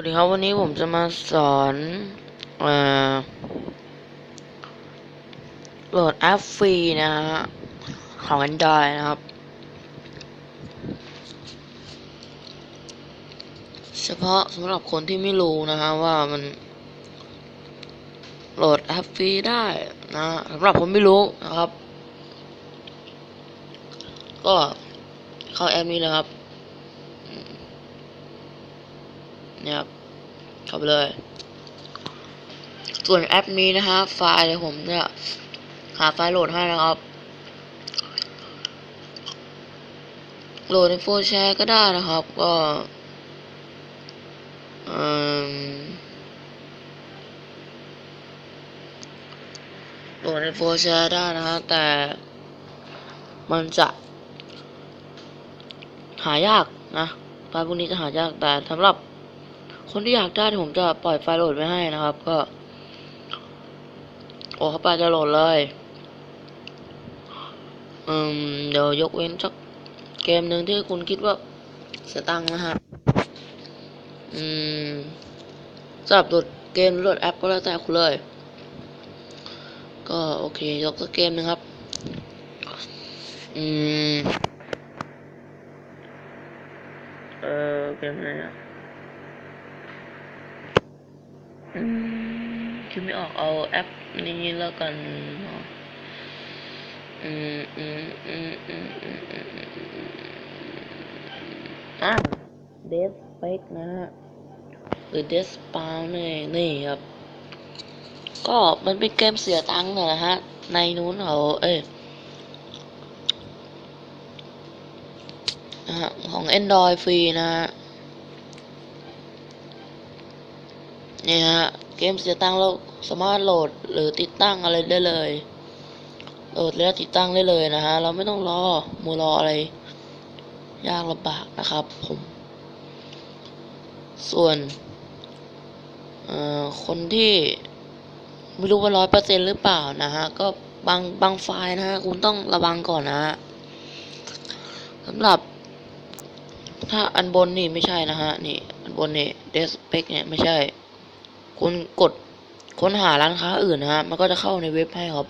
วัสดีครับวันนี้ผมจะมาสอนอโหลดแอปฟรีนะฮะของ Android นะครับ เฉพาะสำหรับคนที่ไม่รู้นะฮะว่ามัน โหลดแอปฟรีได้นะสำหรับผมไม่รู้นะครับ ก็เข้าแอปนี้นะครับ เนี่ยครับเข้าไปเลย ส่วนแอปนี้นะฮะไฟล์เดี๋ยผมเนี่ยหาไฟล์โหลดให้นะครับ โหลดในโฟล์แชร์ก็ได้นะครับ ก็เอิ่มโหลดในโฟล์แชร์ได้นะฮะแต่มันจะหายากนะไฟล์พวกนี้จะหายากแต่สำหรับ คนที่อยากได้ผมจะปล่อยไฟล์โหลดไว้ให้นะครับ ก็ โอ้เข้าไปจะโหลดเลยอืมเดี๋ยวยกเว้นสักเกมหนึ่งที่คุณคิดว่าเสียตังค์นะฮะอืมสำหรับโหลดเกมโหลดแอปก็แล้วแต่คุณเลย ก็โอเคยกสักเกมหนึงครับ อืมเออเกมอะไรอะ คือไม่ออกเอาแอปนี้แล้วกันเนาะอืมอืมอืมอืมอืมอืมอะเดสเฟกนะฮะหรือเดสปาวนี่นี่ครับ ก็มันเป็นเกมเสียตังค์นะฮะ ในนู้นเขาเอ้ยของ Android ฟรีนะฮะ นี่ฮะ เกมเสียตังค์เราสามารถโหลดหรือติดตั้งอะไรได้เลย โหลดแล้วติดตั้งได้เลยนะฮะ เราไม่ต้องรอมัวรออะไร ยากลำบากนะครับผม ส่วนเอ่อคนที่ไม่รู้ว่าร้อยเปอร์เซ็นหรือเปล่านะฮะ ก็บางบางไฟล์นะฮะ คุณต้องระวังก่อนนะฮะสำหรับถ้าอันบนนี่ไม่ใช่นะฮะ นี่ อันบนนี่เดสเปกเนี่ย ไม่ใช่ คุณกดค้นหาร้านค้าอื่นนะฮะ มันก็จะเข้าในเว็บให้ครับ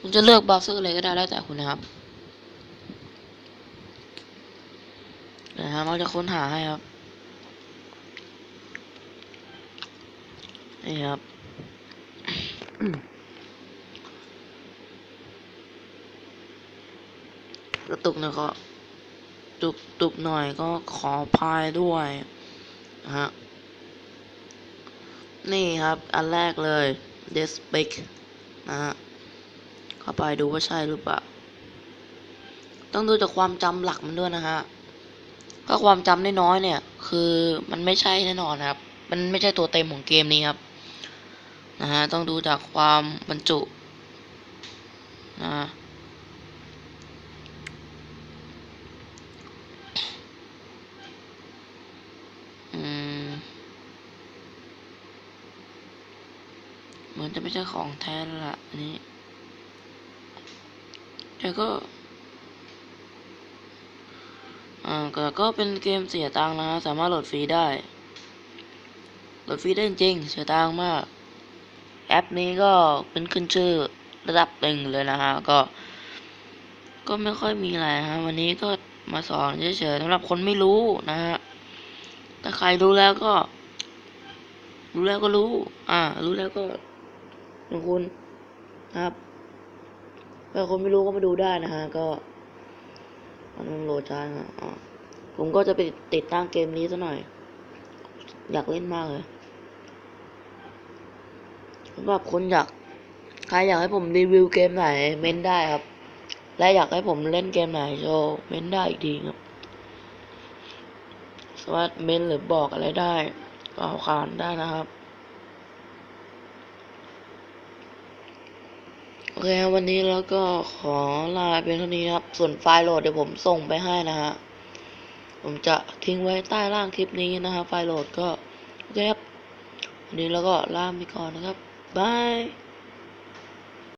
คุณจะเลือกเบราว์เซอร์อะไรก็ได้แล้วแต่คุณนะครับนะฮะมันจะค้นหาให้ครับ นี่ครับกระตุกหน่อยก็ตุกตุกหน่อยก็ขอพายด้วย ฮะ นี่ครับ อันแรกเลย d e s p e c นะฮะ เข้าไปดูว่าใช่หรือเปล่า ต้องดูจากความจำหลักมันด้วยนะฮะ ถ้าความจำได้น้อยเนี่ย คือมันไม่ใช่แน่นอนครับ มันไม่ใช่ตัวเต็มของเกมนี้ครับ นะฮะ ต้องดูจากความบรรจุนะฮะ อืม เห มือนจะไม่ใช่ของแท้ละอันนี้ แต่ก็อ่าก็ก็เป็นเกมเสียตังค์นะฮะ สามารถโหลดฟรีได้ โหลดฟรีได้จริง เสียตังค์มาก แอปนี้ก็เป็นขึ้นชื่อระดับหนึ่งเลยนะฮะ ก็ ก็ไม่ค่อยมีอะไรฮะ วันนี้ก็มาสอนเฉยๆสำหรับคนไม่รู้นะฮะ ถ้าใครรู้แล้วก็ รู้แล้วก็รู้ อ่า รู้แล้วก็ ของคุณนะครับถ้าคนไม่รู้ก็มาดูได้นะฮะก็มันโหลดช้านะอ่าผมก็จะไปติดตั้งเกมนี้ซะหน่อย อยากเล่นมากเลยสำหรับคนอยากใครอยากให้ผมรีวิวเกมไหนเม้นได้ครับ และอยากให้ผมเล่นเกมไหนโชว์เม้นได้อีกทีครับสามารถเม้นหรือบอกอะไรได้ก็ขานได้นะครับ อเคครับวันนี้แล้วก็ขอลาเป็นเท่านี้นะครับ ส่วนไฟล์โหลดเดี๋ยวผมส่งไปให้นะฮะ ผมจะทิ้งไว้ใต้ล่างคลิปนี้นะฮะไฟล์โหลดก็โอเคครับ วันนี้แล้วก็ลาไปก่อนนะครับบาย